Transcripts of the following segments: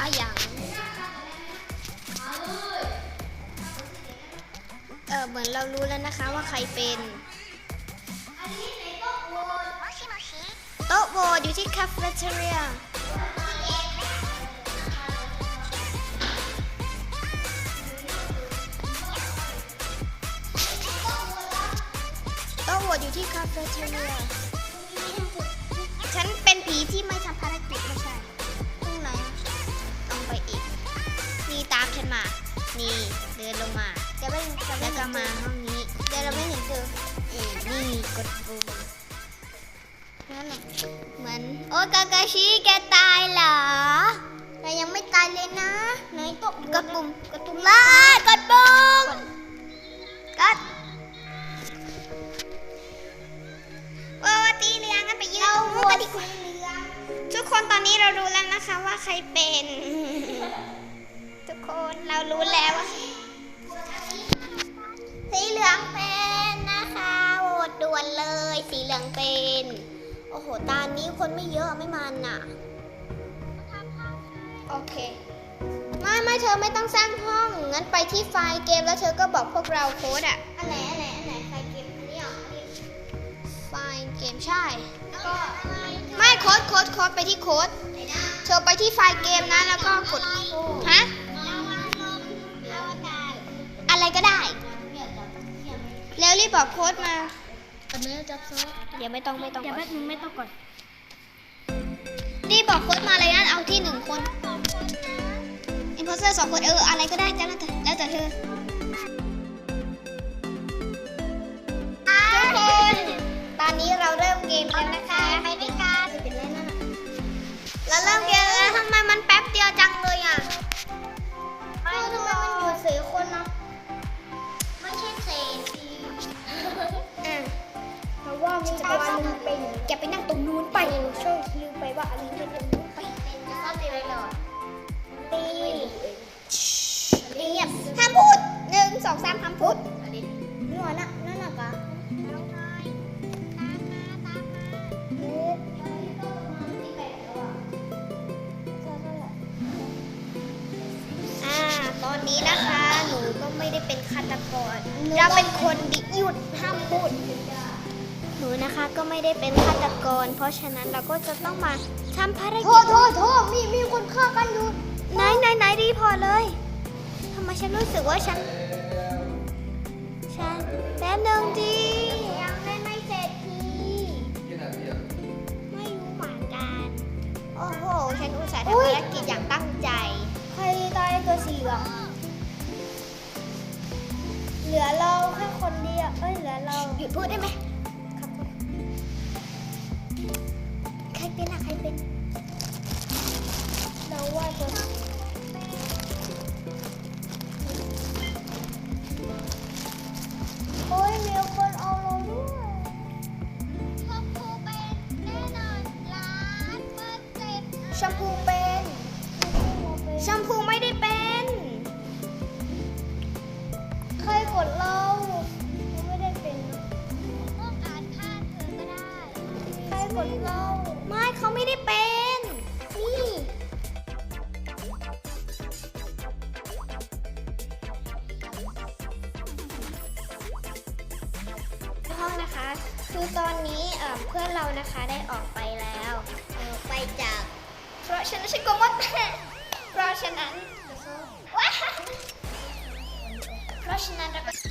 คือออย่างเออเหมือนเรารู้แล้วนะคะว่าใครเป็นโต๊ะโหวตอยู่ที่คาเฟ่เทเรียโต๊ะโหวตอยู่ที่คาเฟ่เทเรียฉันเป็นผีที่ไม่ทำภาร นี่ตามฉันมา นี่เดินลงมา จะไม่จะไม่แล้วก็มาห้องนี้ เดี๋ยวเราไม่เห็นเธอเอ้ยนี่กดปุ่มนั่นแหละเหมือน โอ้กากาชิแกตายเหรอแต่ยังไม่ตายเลยนะไหนตกกดปุ่มกดปุ่มไล่กดปุ่มกดว่าว่าตีเหลืองกันไปยืนตรงนู้นกันดีกว่าทุกคนตอนนี้เรารู้แล้วนะคะว่าใครเป็น คนเรารู้แล้วว่าสีเหลืองเป็นนะคะโหวตด่วนเลย สีเหลืองเป็น โอ้โหตานี้คนไม่เยอะไม่มันน่ะ โอเค ไม่ไม่เธอไม่ต้องสร้างห้อง งั้นไปที่ไฟล์เกมแล้วเธอก็บอกพวกเราโค้ดอะอันไหนอันไหนอันไหนใครเก็บอันนี้เหรออันนี้ไฟล์เกมใช่แล้วก็อะไรไม่โค้ดโค้ดโค้ดไปที่โค้ดไหนนะเธอไปที่ไฟล์เกมนะแล้วก็กด ฮะ อะไรก็ได้เนี่ยจับเนี่ยไม่แล้วรีบบอกโค้ดมาอันนี้จับซอสเดี๋ยวไม่ต้องไม่ต้องเดี๋ยวก่อแป๊นบนึงไม่ต้องก่อนรีบบอกโค้ดมาเลยนะเอาที่หนึ่งคนอินโพสเตอร์สองคนเอออะไรก็ได้แล้วแต่แล้วแต่เธอทุกคนตอนนี้เราเริ่มเกมแล้วนะคะไปด้วยกันเป็นไรนั่นน่ะเราเริ่มเกมแล้วทำไมมันแป๊บเดียวจัง เพราะว่ามีตัวหนึงเป็นแกไปนั่งตรงนู้นไปช่วงลืมไปว่าอันนี้เป็นตรงนู้นไปเป็นจะชอบตีอะไรหรอตีเงียบห้ามพูดหนึ่งสองสามห้ามพูดนี่วะน่ะนั่นน่ะกะน้องนายตามมาตามมาเอ๊ะที่แปดแล้วอะใช่ใช่แหละอ่าตอนนี้นะคะ หนูก็ไม่ได้เป็นฆาตกรเราเป็นคนดิหยุดห้ามพูด หนูนะคะก็ไม่ได้เป็นฆาตกร เพราะฉะนั้นเราก็จะต้องมาทำภารโทกิจษโทษโทษมีมีคนฆ่ากันอยู่ไหนไหนไหนรีพอร์ตเลยทำไมฉันรู้สึกว่าฉัน ฉันแป๊บนึงดียังเล่นไม่เสร็จทีไม่รู้เหมือนกันโอ้โห ฉันอุตส่าห์ทำภารกิจอย่างตั้งใจ ใครตายตัวสีเหลืองเหลือเราแค่คนเดียวเอ้ยเหลือเราหยุดพูดได้ไหม Bye-bye.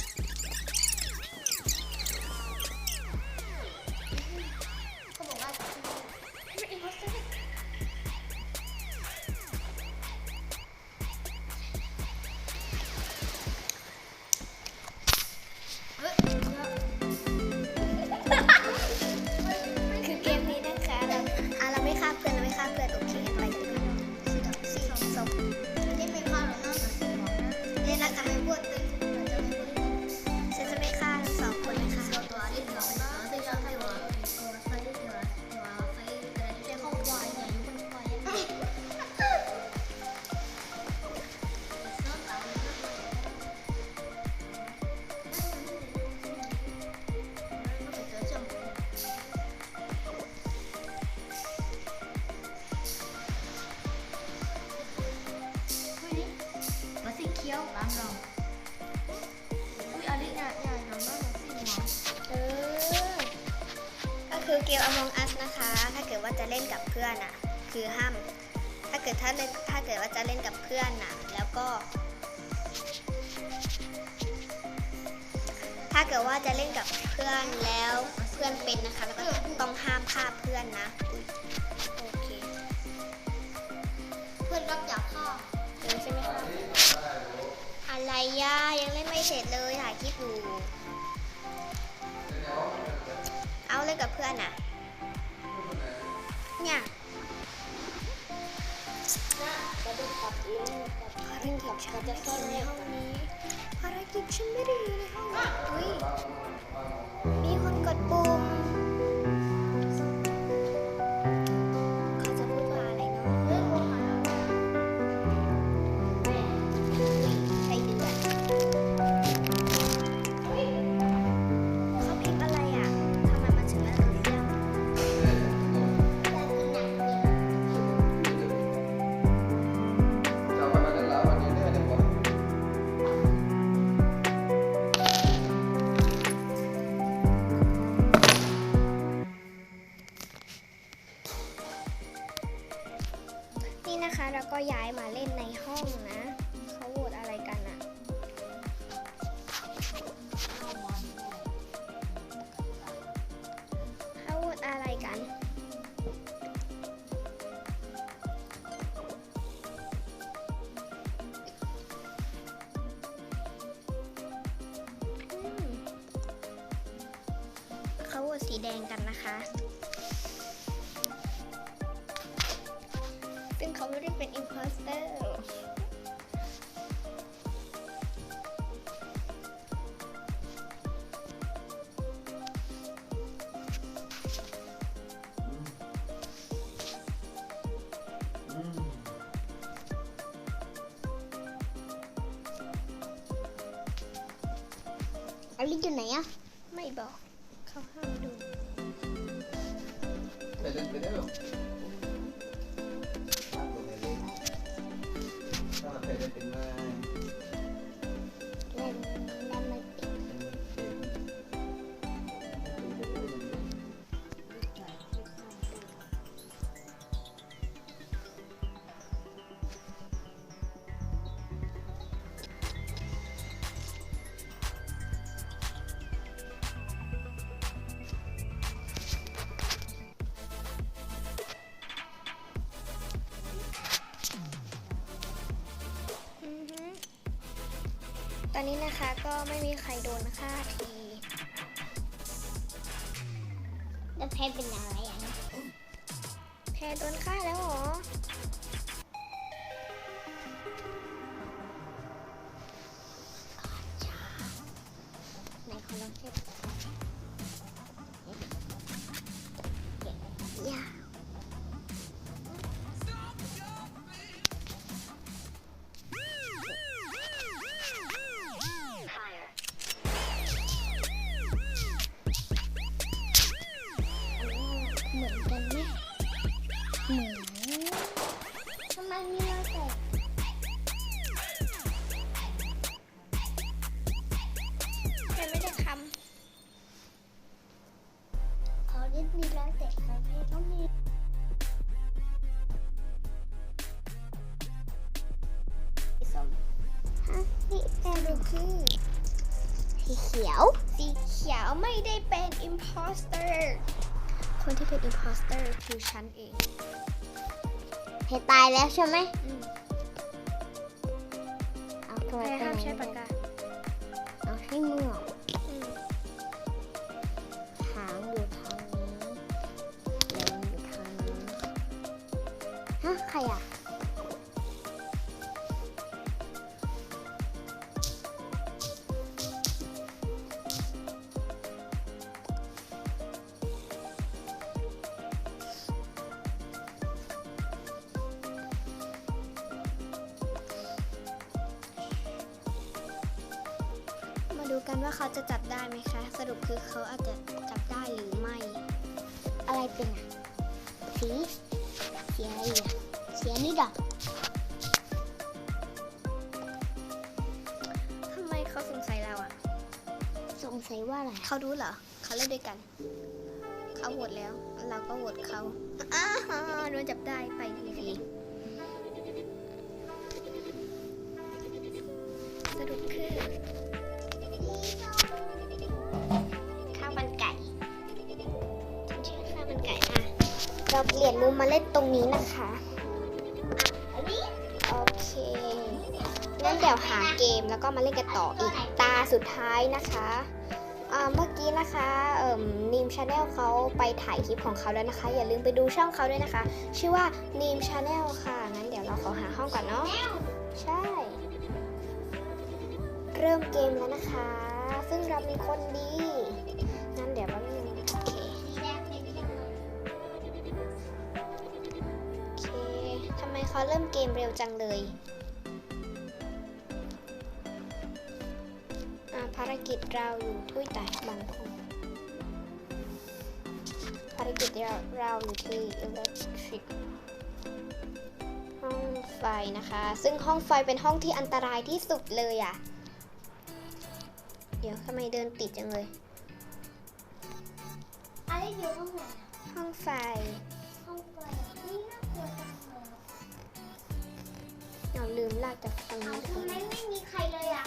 เกม Among Us นะคะ ถ้าเกิดว่าจะเล่นกับเพื่อนอะ คือห้าม ถ้าเกิดถ้าเล่นถ้าเกิดว่าจะเล่นกับเพื่อนอะ แล้วก็ ถ้าเกิดว่าจะเล่นกับเพื่อนแล้วเพื่อนเป็นนะคะ แล้วก็ต้องห้ามฆ่าเพื่อนนะอุ๊ยโอเค เพื่อนรับจากข้าวเออใช่ไหมคะอะไรย่ายังเล่นไม่เสร็จเลยถ่ายคลิปอยู่เอาเล่นกับเพื่อนอะ เนี่ยภารกิจฉันจะซ่อนในห้องนี้ภารกิจฉันไม่ได้อยู่ในห้องนี้ นี่นะคะ แล้วก็ย้ายมาเล่นในห้องนะ ไม่ไอนนี้นะคะก็ไม่มีใครโดนฆ่าทีแล้วแพ้เป็นอะไรอะนะแพรโดนฆ่าแล้วเหรอไหนขอลองเช็ด คือฉันเองเพตายแล้วใช่ไหมอืมเอาตัวใครไปห้ามใช้ปากกาเอาให้เมือกอืมหางอยู่ทางนี้เล็งอยู่ทางนี้ฮะใครอะ คะสรุปคือเขาอาจจะจับได้หรือไม่ อะไรเป็นอะสีเสียอะไรอะเสียนี่ดอกทำไมเขาสงสัยเราอะ สงสัยว่าอะไรเขารู้เหรอเขาเล่นด้วยกัน เขาโหวตแล้ว เราก็โหวตเขาอ้าวโดนจับได้ไปดี เล่นตรงนี้นะคะ โอเค งั้นเดี๋ยวหาเกมแล้วก็มาเล่นกันต่ออีกตาสุดท้ายนะคะอ่าเมื่อกี้นะคะเอ่มนีมชาแนลเขาไปถ่ายคลิปของเขาแล้วนะคะ อย่าลืมไปดูช่องเขาด้วยนะคะ ชื่อว่านีมชาแนลค่ะ งั้นเดี๋ยวเราขอหาห้องก่อนเนาะ ใช่ เริ่มเกมแล้วนะคะ ซึ่งเรามีคนดี เขาเริ่มเกมเร็วจังเลยอ่าภารกิจเราอยู่ทุยแต่บางคนภารกิจเราเราอยู่ที่อิเล็กทริกห้องไฟนะคะ ซึ่งห้องไฟเป็นห้องที่อันตรายที่สุดเลยอะ่ะ เดี๋ยวทำไมเดินติดจังเลยอะไรอยู่ห้องไหนห้องไฟห้องไฟ ลืมลากจากตรงเอานี้ทำไมไม่มีใครเลยอะ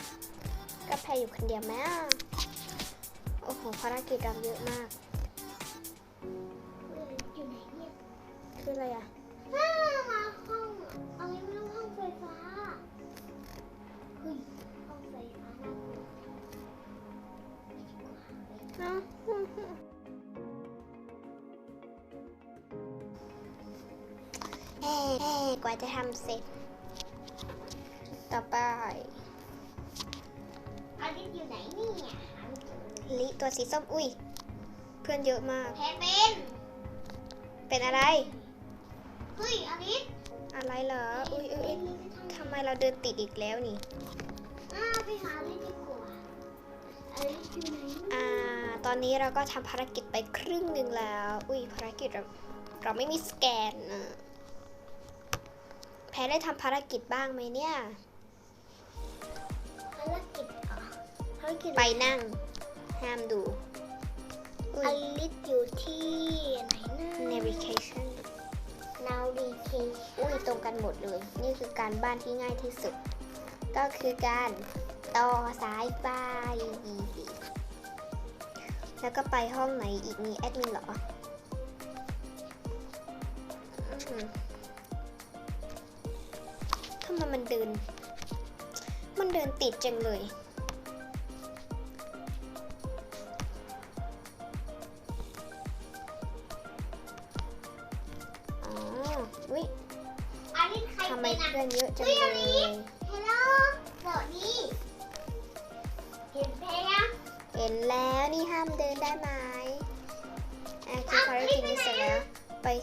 ก็แพรอยู่คนเดียวแม่โอ้โหภารกิจเราเยอะมาก อยู่ไหนเนี่ย คืออะไรอะอ้ามาห้องอะไรไม่รู้ห้องไฟฟ้าเฮ้ยห้องไฟฟ้าน่ากลัวเอ้าเอ๊ะเอ๊ะกว่าจะทำเสร็จ ต่อไปอลิสอยู่ไหนเนี่ยหาไม่เจอเลยลิตัวสีส้ม อุ้ย เพื่อนเยอะมาก แพ้เป็น เป็นอะไร เฮ้ยอลิสอะไรเหรอ อุ้ยอุ้ยเอ็อุ๊ยนจะทำทำไมเราเดินติดอีกแล้วนี่อ่าไปหาอลิสดีกว่าอลิสอยู่ไหนอ่า ตอนนี้เราก็ทำภารกิจไปครึ่งหนึ่งแล้ว อุ้ยภารกิจเราเราไม่มีสแกนอะแพ้ได้ทำภารกิจบ้างไหมเนี่ย ไปนั่ง ห้ามดูอุ้อยลิสอยู่ที่ไหนนะ navigation navigation อุ้ยตรงกันหมดเลย นี่คือการบ้านที่ง่ายที่สุด ก็คือการต่อสายไฟแล้วก็ไปห้องไหนอีกมีแอดมินเหรออื้อหือทำไมมันเดิน มันเดินติดจังเลย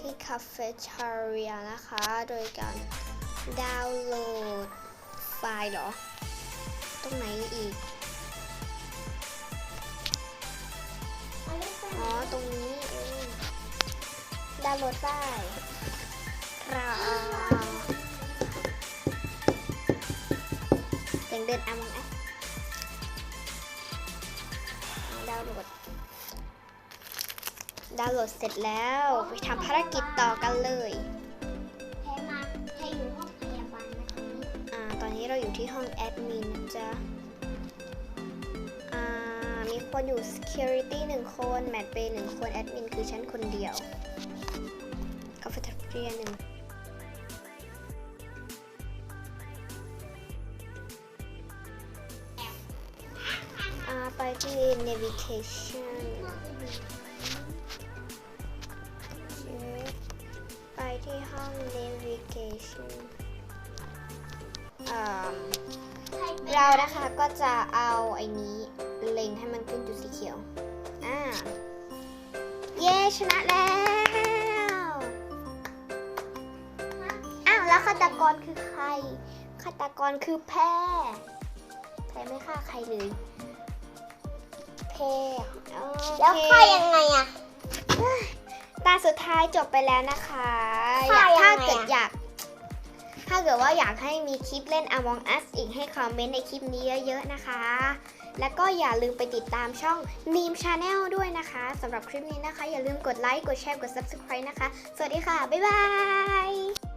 ที่คาเฟ่ชาเรียนะคะ โดยการดาวน์โหลดไฟล์เหรอ ตรงไหนอีก อ๋อ ตรงนี้เองดาวน์โหลดไฟล์ครับเสียงเดินอามังแอดาวน์โหลด ดาวน์โหลดเสร็จแล้ว ไปทำภารกิจต่อกันเลยแพ้มาแพ้อยู่ห้องพยาบาลนะตอนนี้อ่าตอนนี้เราอยู่ที่ห้องแอดมินนะจ๊ะอ่าคนอยู่ security หนึ่งคนแมทเปย์หนึ่งคนแอดมินคือฉันคนเดียวคาเฟ่เทียหนึ่งอ่าไปที่ navigation navigation เรานะคะก็จะเอาไอ้นี้เล็งให้มันขึ้นจุดสีเขียว อ่า เย้ชนะแล้ว อ้าวแล้วฆาตกรคือใคร ฆาตกรคือแพรแพรไม่ฆ่าใครเลย แพรโอเคแล้วค่ายังไงอะ ตาสุดท้ายจบไปแล้วนะคะค่ะอยากยังไงถ้าเกิดอะอยาก ถ้าเกิดว่าอยากให้มีคลิปเล่น Among Us อีกให้คอมเมนต์ในคลิปนี้เยอะๆนะคะ แล้วก็อย่าลืมไปติดตามช่อง Meme Channel ด้วยนะคะสำหรับคลิปนี้นะคะ อย่าลืมกดไลค์ กดแชร์ กด Subscribe นะคะ สวัสดีค่ะ บ๊ายบาย